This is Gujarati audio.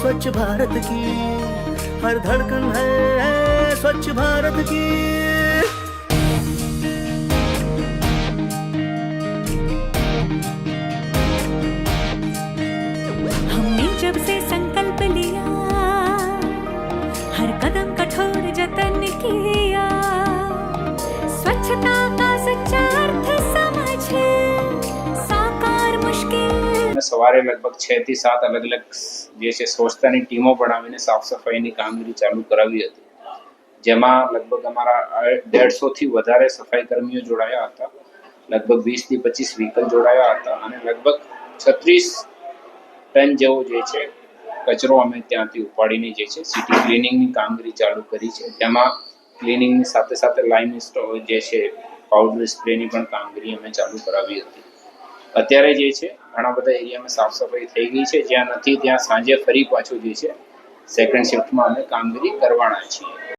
स्वच्छ भारत की। हर धड़कन है स्वच्छ भारत की। हमने जब से संकल्प लिया, हर कदम कठोर जतन किया। स्वच्छता का सच्चा અને સવારે લગભગ છ થી સાત અલગ અલગ જે છે સ્વચ્છતાની ટીમો બનાવીને સાફ સફાઈની કામગીરી ચાલુ કરાવી હતી. જેમાં લગભગ અમારા દેડસો થી વધારે સફાઈ કર્મીઓ જોડાયા હતા. લગભગ વીસથી પચીસ વ્હીકલ જોડાયા હતા અને લગભગ છત્રીસ ટન જેવો જે છે કચરો અમે ત્યાંથી ઉપાડીને જે છે સિટી ક્લિનિંગની કામગીરી ચાલુ કરી છે. જેમાં ક્લિનિંગની સાથે સાથે લાઇમ જે છે પાવડર સ્પ્રેની પણ કામગીરી અમે ચાલુ કરાવી હતી. અત્યારે જે છે, ઘણા બધા એરિયામાં સાફ સફાઈ થઈ ગઈ છે. જ્યાં નથી, ત્યાં સાંજે ફરી પાછું જે છે સેકન્ડ શિફ્ટમાં અમે કામગીરી કરવાના છીએ.